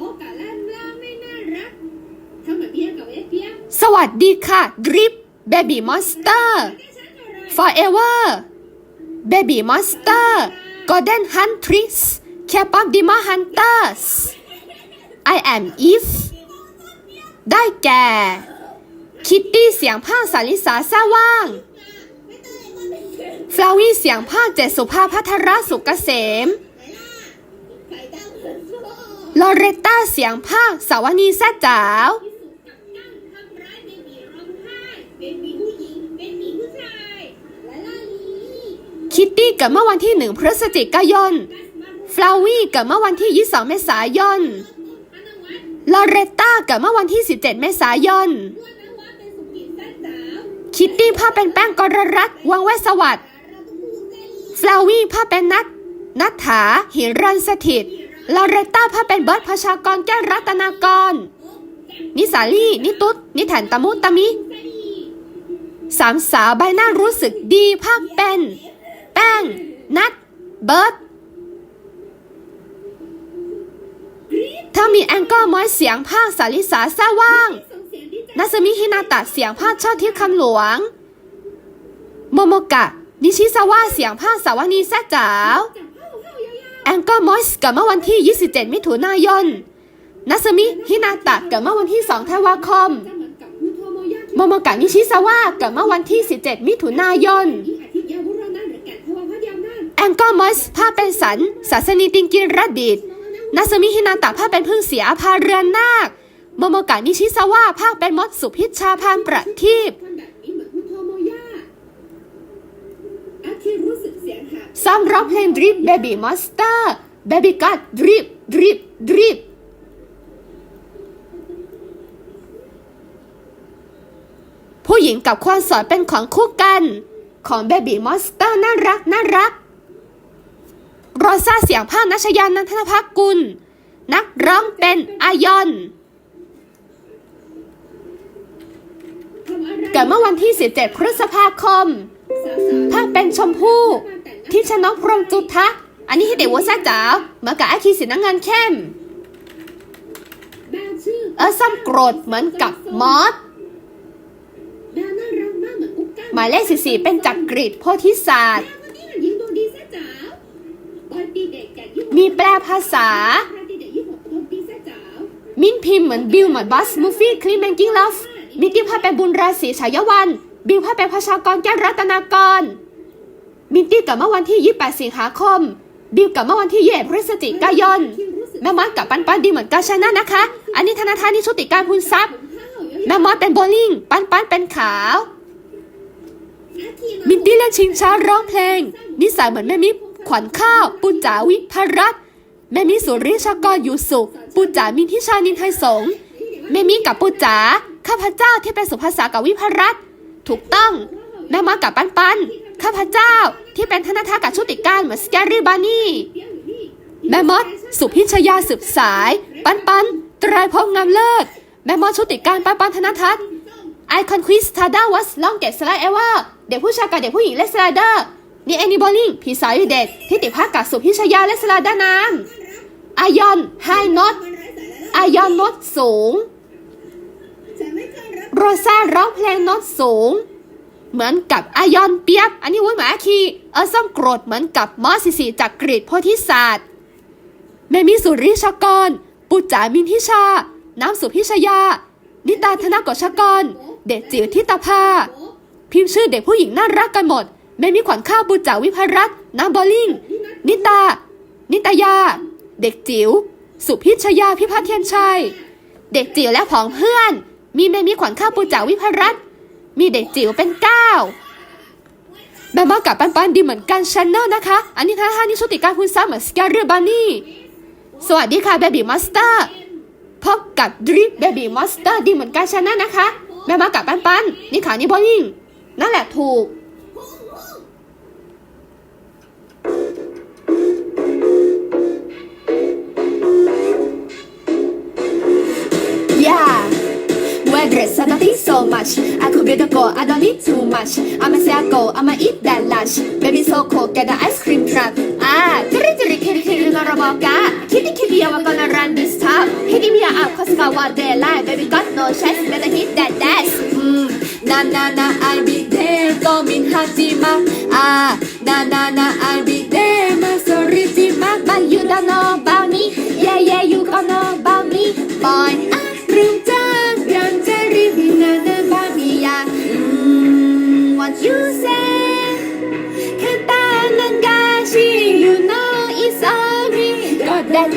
โกกะลั่นล่าไม่น่ารักทำแบบเพี้ยกับเอเพี้ยสวัสดีค่ะ Drip Baby Monster แค่ฉันอร Forever Baby Monster Golden Huntress K-pop Demon Hunters I am Eve ได้แก่ คิตตี้เสียงภาคสาริสาซาว่าง ฟลาวี่เสียงภาคเจสุภาพัทรสุกเกษม ไข่ดาวเหมือนโซ่ ลอเรตตาเสียงผ้าสาวนีแซ่จ๋าวคิตตี้กับเมื่อวันที่หนึ่งพฤศจิกายน ฟลาวี่กับเมื่อวันที่ 22 เมษายน ลอเรตตากับเมื่อวันที่ 17 เมษายน คิตตี้ผ้าเป็นแป้งกรรัตวังเวสวัสดฟลาวี่ผ้าเป็นนัทนัทถาหิรันสถิต ลอเรตต้าภาพเป็นเบิร์ดพชากรแก้วรัตนากร นิสาลี่นิตุตนิถันตะมุตะมิสามสาวใบหน้ารู้สึกดีภาคเป็น แป้ง นัทเบิร์ดถ้ามีแองเกิลมอยเสียงภาคสาลิสาซาว่างนัสมิฮินาตะเสียงภาคชอบทิพย์คำหลวง โมโมกะ นิชิซาวะเสียงภาคสาวนีแซ่จ๋าว แองกิลมอสกิดเมื่อวันที่ 27 มิถุนายนนัสมิฮินาตะกิดเมื่อวันที่ 2 ธันวาคมมอนกับพูโมโมกะนิชิซาวะกิดเมื่อวันที่ 17 มิถุนายนที่อาทิตย์ยาวรนาหรือแก่นทวารพยามองกิลมอสภาพเป็นสันศาสนีติงกินรดิตนัสมิฮินาตะภาพเป็นพึ่งเสียอาภาเรือนนาค โมโมกะนิชิซาวะภาคเป็นมดสุพิชชาพานประทีปทำแบบนี้เหมือะคิรู้สึกเสีย งหักซ้อมร้องเพลง Drip Baby Monster Baby God Drip Drip Drip ผู้หญิงกับความสวยเป็นของคู่กันของ Baby Monster น่ารักน่ารักโรซาเสียงภาคนัชยานันทนภักกุล นักร้องเป็นอายอนทำอะไรเกิดเมื่อวันที่ 17 พฤษภาคม สาวๆภาเป็นชมพู่ที่ชนกพรหมจุทะอันนี้ฮิเดะวัวซ่าจ๋าวเหมากับไอคีสีน้ำเงินเข้มเออซ้ำโกรธเหมือนกับมอสแบลน่ารักมากเหมือนอุกก้ายเลข44เป็นจักกรีดโพธิศาสตร์ มีแปลภาษา มินพิมพ์เหมือนบิลเหมือนบัสมูฟี่คลีแมนกิ้งลอฟมิกกี้พาเป็นบุญราศีฉายวัน บิลพาเป็นพชากรแก้วรัตนากร มินตี้กับเมื่อวันที่ 28 สิงหาคม บิลกับเมื่อวันที่21พฤศจิกายน แม่มอสกับปันปันดีเหมือนกันชนะนะคะ อันนี้ธนาธานิชุติการพูนทรัพย์ แม่มอสเป็นโบลิ่ง ปันปันเป็นขาว มินตี้เล่นชิงช้าร้องเพลง นิสัยเหมือนแม่มิขวัญข้าว ปุจจาวิภรัตแม่มิสุริชากรอยู่สุข ปุจจามินทิชานินไทยสงแม่มิกับปุจจาข้าพเจ้าที่เป็นสุภาษากับวิภรัตน์ ถูกต้องแม่มอสกับปันปันข้าพเจ้าที่เป็นธนทากับชุติการเหมือนสแกรี่บานี่เดี๋ยวอยู่นี่แม่มด สุพิชยาสืบสาย ปันปันตรภพงงามเลิศแม่มดชุติการปันปันธนทัศน์ไอคอนควิสทาด้าวัสลองเกตสไลด์เอวอร์เด็กผู้ชายกับเด็กผู้หญิงเล่นสไลเดอร์นี่แอนนี่บอลลิงผีสาวอยู่เด็กที่ติดภาคกับสุพิชยาเล่นสไลเดอร์น้ำอายอนไฮนอตไร้สาระอายอนนอตสูง โรซาร้องเพลงโนอตสูง เหมือนกับอายอนเปียบ อันนี้วุ้นหมาคีเออส้มโกรธเหมือนกับมอสิสีจากกรีดโพธิศาสตร์เมมิสุริชกร ปุจจามินทิชา น้ำสุพิชยา นิตาธนกชกร เด็กจิ๋วทิตาภา พิมพ์ชื่อเด็กผู้หญิงน่ารักกันหมด เมมิขวัญข้าวปุจจาวิภรัตน์น้ำบอลลิงนิตา นิตยา เด็กจิ๋ว สุพิชยาพิพัฒน์เทียนชัย เด็กจิ๋วและผองเพื่อน มีเมมิขวัญข้าวปูจ่าวิพรัตน์มีเด็กจิ๋วเป็นเก้าแม่มอกับปันปันดีเหมือนกันชันเนลนะคะ อันนี้ท่าท่านี่ชุติการคุณซ้ำเหมือนสแกเรียบานี่สวัสดีค่ะเบบี้มอสเตอร์พบกับดริปเบบี้มอสเตอร์ดีเหมือนกันชันเนลนะคะ แม่มอกับปันปันนี่ขานี่บอลลิงนั่นแหละถูก stress. I don't think so much. I could be the goal. I don't need too much. I'ma say I go. I'ma eat that lunch. Baby so cold. Get the ice cream truck. Ah, kitty kitty kitty kitty 놀아볼까? Kitty kitty, I'm gonna run this top. Hitting me up, cause I want what they. Baby got no chance. Better hit that dash. Hmm. na na na, I'll be there. 고민하지 마. Ah. na na na, I be there. 망설이지 마. But you don't know about me. Yeah yeah, you gonna know about me, Fine. Ah. 유세 간단한 가시 You know it's on me Got that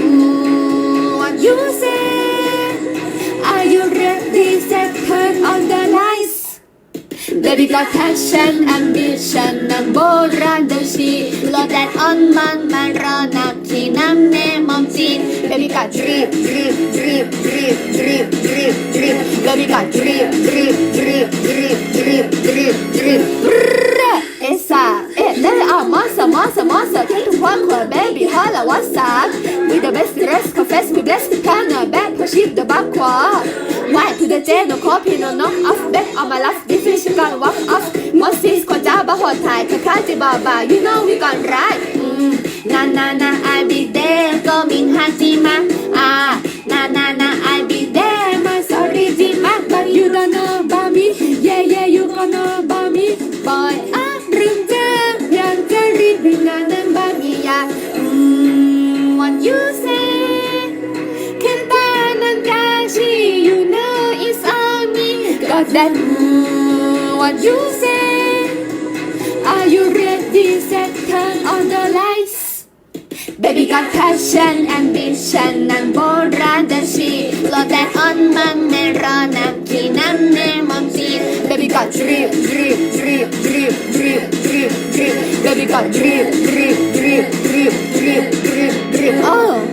Are you ready? On the lights Baby got passion, ambition 난 that on 만만 Baby got drip, drip, drip, drip, drip. yeah. Mm, what you say? Kanta ng she, you know it's on me. Got that mm, what you say? Are you ready? Set turn on the lights. Baby got passion, ambition, and bora than she. Love that on my run and up, kinan, Baby got drip, drip, drip, drip, drip, drip, drip. Baby got drip drip drip drip drip drip drip. Oh.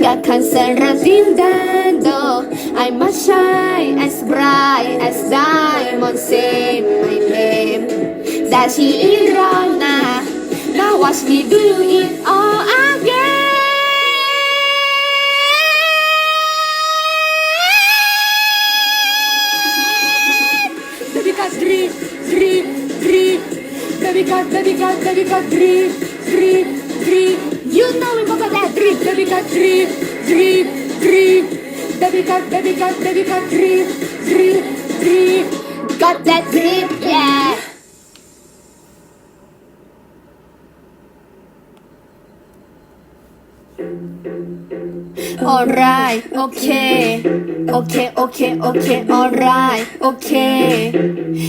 Got concern rosindado oh. I'm a shine as bright as diamonds in my name. That she irona Now. Watch me do it. Oh, All again baby got drip, drip, drip. You know we got that drip, baby got drip, drip, drip. Baby got, baby got, baby got drip, drip, drip. Got that drip, yeah. Alright, okay, okay, okay, okay, alright, okay.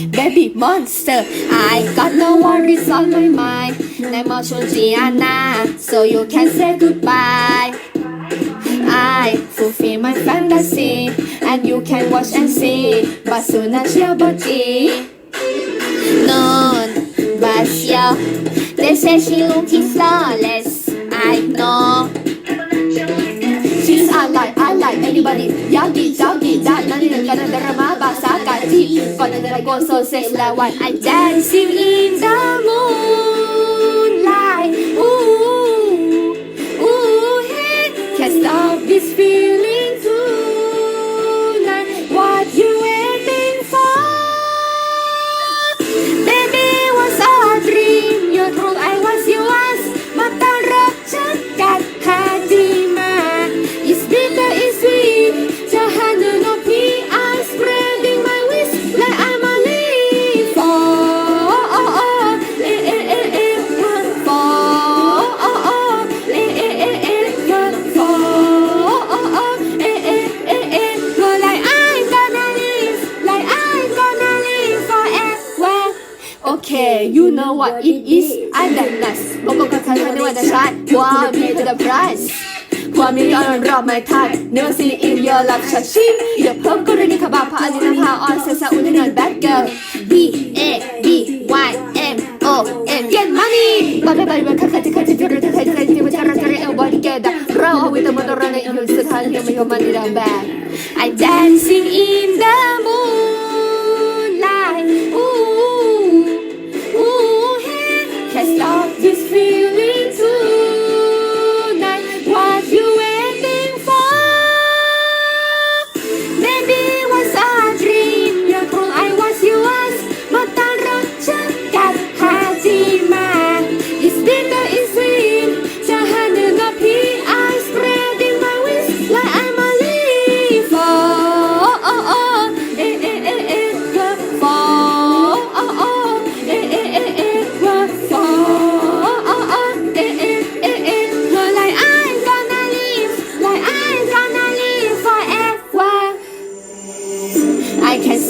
Baby monster, I got no worries on my mind. I'm a Gianna, so you can say goodbye. I fulfill my fantasy, and you can watch and see. But soon as your body, none but you. They say she looking flawless. I know. anybody Yagi, doggy, that None nanti them gonna derma basa Kati Kona dera goso Say la one I dancing in the moon you know what it is I'm that nuts บอกกับฉันว่าในวันชาติความมีเป็น the price ความนิยมรอบไม่ทันเนื้อซีอินเยอร์ลักชัชิมอย่าเพิ่มกรณีขบับพาอันนี้นภาออนเซซาอุนเนอร์แบทเกิร์ล B A B Y M O M get money บัตรบัตรบัตรคัดคัดคัดจุดจุดคัดคัดจุดจุดคัดคัดเอลบอดี้เกดเราเอาวิตามินตัวแรงในอินสถานที่ไม่ยอมมันดีดังแบท I dancing in the moonlight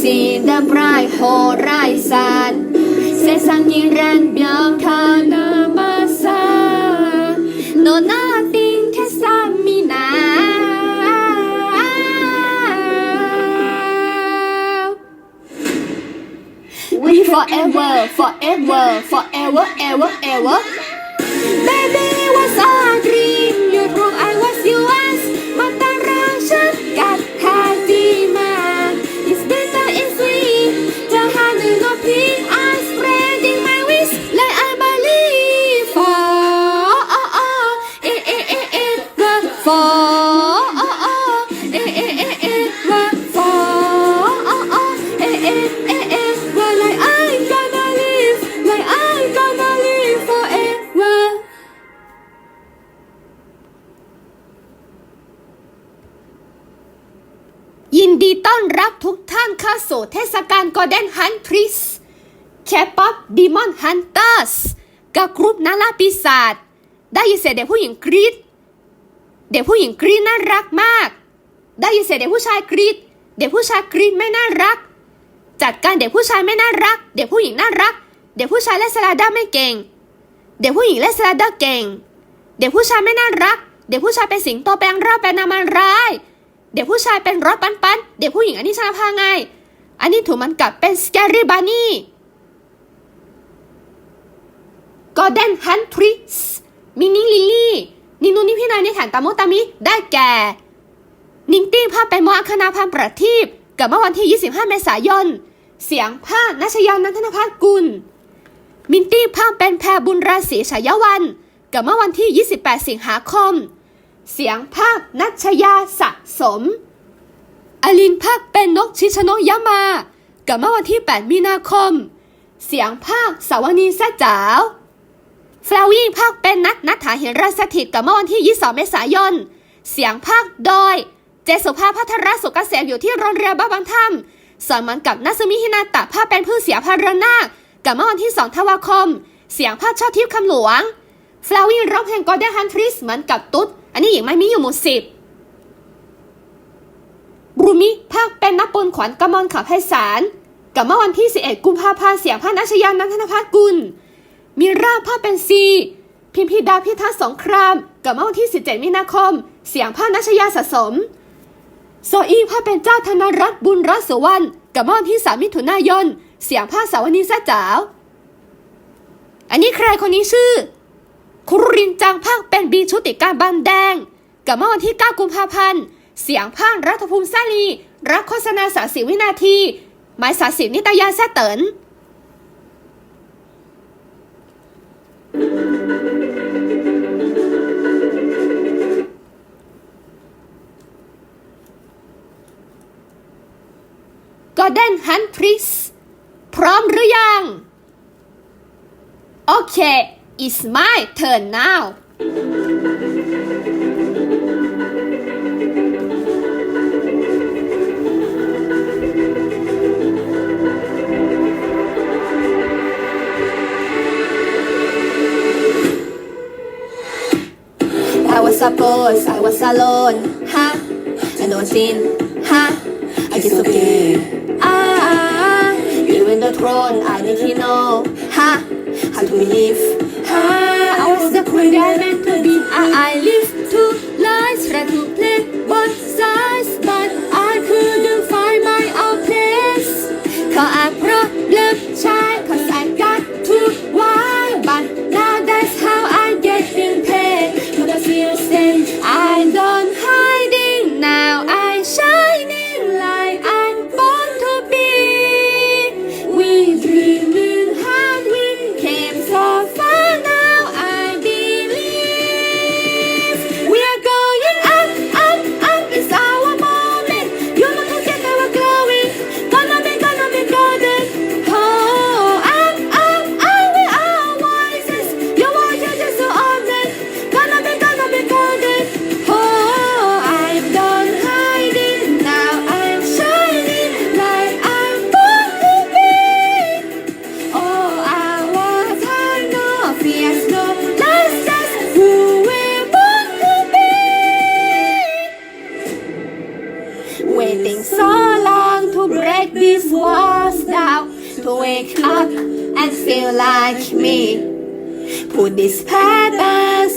see the bright horizon 세상이 변변한 마사 너 nothing can stop me now We forever, forever, forever, ever, ever Golden Hunt Tris K-pop Demon Hunters กับกรุ๊ปนาลาปีศาจได้ยินเสียงเด็กผู้หญิงกรีดเด็กผู้หญิงกรีดน่ารักมาก ได้ยินเสียงเด็กผู้ชายกรีดเด็กผู้ชายกรีดไม่น่ารัก จัดการเด็กผู้ชายไม่น่ารัก เด็กผู้หญิงน่ารัก เด็กผู้ชายและสลาด้าไม่เก่ง เด็กผู้หญิงและสลาด้าเก่ง เด็กผู้ชายไม่น่ารัก เด็กผู้ชายเป็นสิงโตแปลงร่างเป็นนามันร้าย เด็กผู้ชายเป็นรถปันปันเด็กผู้หญิงอันนี้ชนะพาไง อันนี้ถูกมันกับเป็นสแกรี่บานี่กอร์เดนฮันทริสมินิลิลลี่นินูนิพี่นายในฐานตามโมตามิ ได้แก่ นิงตี้ภาพเป็นมอาคณาพันประทีปเกิดเมื่อวันที่ 25 เมษายน เสียงภาคนัชยานันทนภากุล มินตี้ภาคเป็นแพรบุญราศีฉายวัน เกิดเมื่อวันที่ 28 สิงหาคม เสียงภาคนัชยาสะสม อลินภาคเป็นนกชิชนกยะมากิดเมื่อวันที่ 8 มีนาคม เสียงภาคสาวนีแซ่จ๋าวฟลาวี่ภาคเป็นนัทนัทธาเห็นราชสถิตกิดเมื่อวันที่ 22 เมษายน เสียงภาคโดย เจสุภาพัทรสุกเกษมอยู่ที่โรงเรียนบ้าบางถ้ำสอนมันกับนัสมิฮินาตะภาคเป็นผู้เสียพารนาคกิดเมื่อวันที่ 2 ธันวาคม เสียงภาคชอบทิพย์คำหลวงฟลาวี่ร้องเพลงกอร์เดนฮันทริสเหมือนกับตุ๊ด อันนี้หญิงไม่มีอยู่หมู่สิบ รูมิภาคเป็นนักปนขวัญกำมลขับไพศาลกับเมื่อวันที่ 11 กุมภาพันธ์เสียงภาคนัชยานันทนภัทรกุล มีราภาคเป็นซีพิมพิดาพิทักษ์สงครามกับเมื่อวันที่ 17 มีนาคม เสียงภาคนัชยาสะสม โซอีภาคเป็นเจ้าธนรัตน์บุญรัตน์สุวรรณกับเมื่อวันที่ 3 มิถุนายน เสียงภาคสาวนีแซ่จ๋าวอันนี้ใครคนนี้ชื่อครูรินจังภาคเป็นบีชุติการบันแดง กับเมื่อวันที่ 9 กุมภาพันธ์ เสียงภาครัฐภูมิซาลี รับโฆษณาสาสิวินาที หมายสาสินิตยาแซเตินกอร์เดนฮันทริสพร้อมหรือยัง โอเค it's my turn now I was I alone, huh? And was in, Ha! I just okay. Ah, ah, ah, even the throne, I need to know, Ha! How to live, Ha! I was the queen that meant to be. I, I live two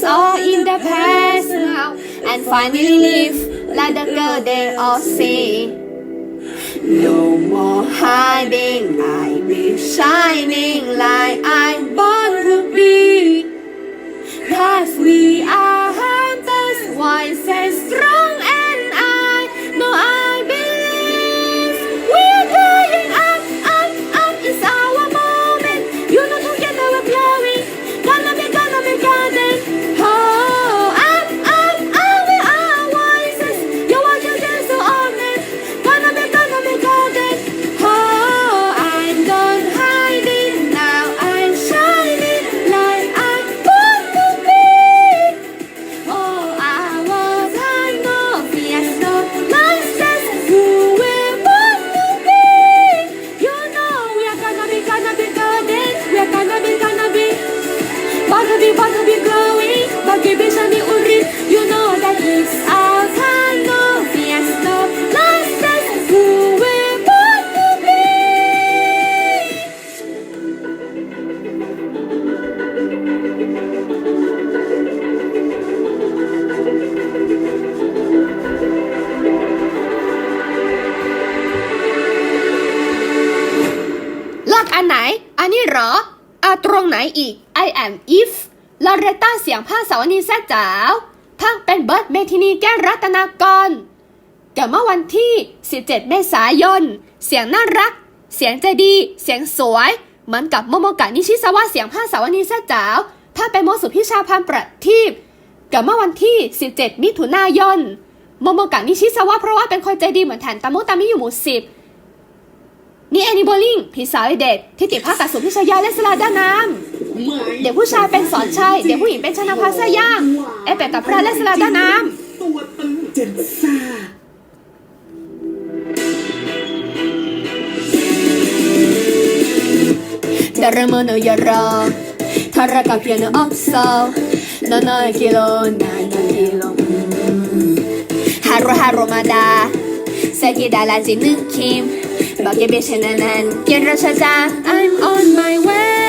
all in the past now and finally live like the girl they all see. No more hiding, I be shining like I'm born to be. Cause we are hunters, wise and strong, อันนี้เหรออาตรงไหนอีก I am if ลอเรต้าเสียงภาคสาวนีแซ่จ๋าวภาคเป็นเบิร์ดเมทินีแก้วรัตนากรเกิดเมื่อวันที่ 17 เมษายน เสียงน่ารัก เสียงใจดี เสียงสวย เหมือนกับโมโมกะนิชิซาวะเสียงภาคสาวนีแซ่จ๋าวภาคเป็นโมสุพิชาพันประทีปเกิดเมื่อวันที่ 17 มิถุนายน โมโมกะนิชิซาวะเพราะว่าเป็นคนใจดีเหมือนแทนตามุตามิอยู่หมู่สิบ นี่แอนนี่โบลิงพี่สาวไอเด็กที่ติดภากับสุพิชยาและสลาด้านน้ำเด็กผู้ชายเป็นสอนชัยเด็กผู้หญิงเป็นชนะภาษาย่างเอเป็ดกับพระและสลาด้านน้ตัวตึงเจ็ดซาำแต่เริ่มเนยรอทาระกับเพียนออกโซนอนอยกิโลนานกิโลฮารุฮารุมาดาเซกิดาลาจินึกคิม Bakit besinanan? Yan rasada, I'm on my way.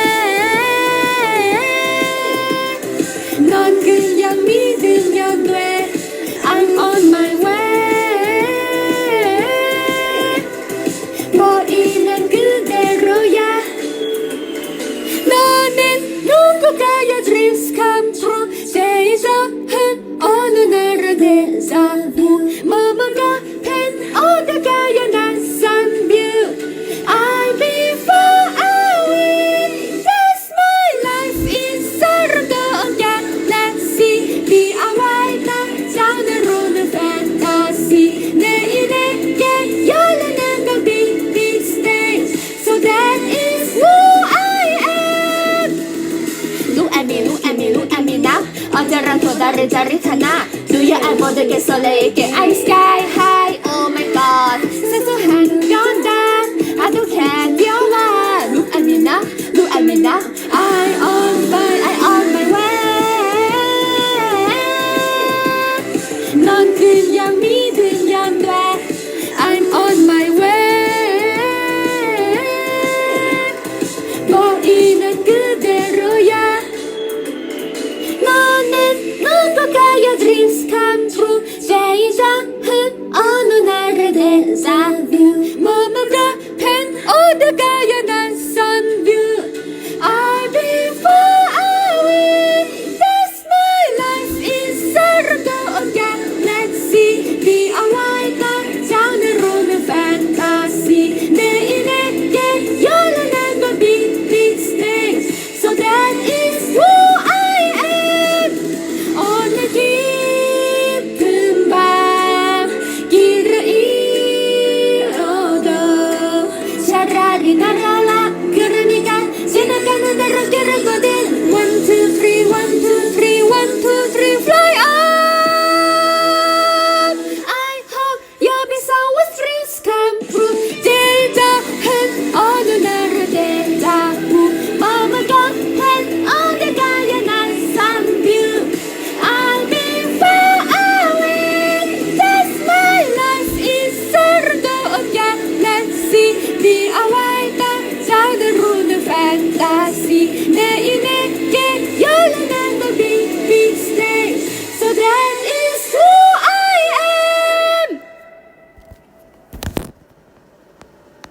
언제랑 또 다른 자리타나 Do you ever get so late get I'm sky high Oh my god 세수한 건다 I don't care 뛰어와 Look at me now, look at me inside of you. Mama, pen, oh, the guy,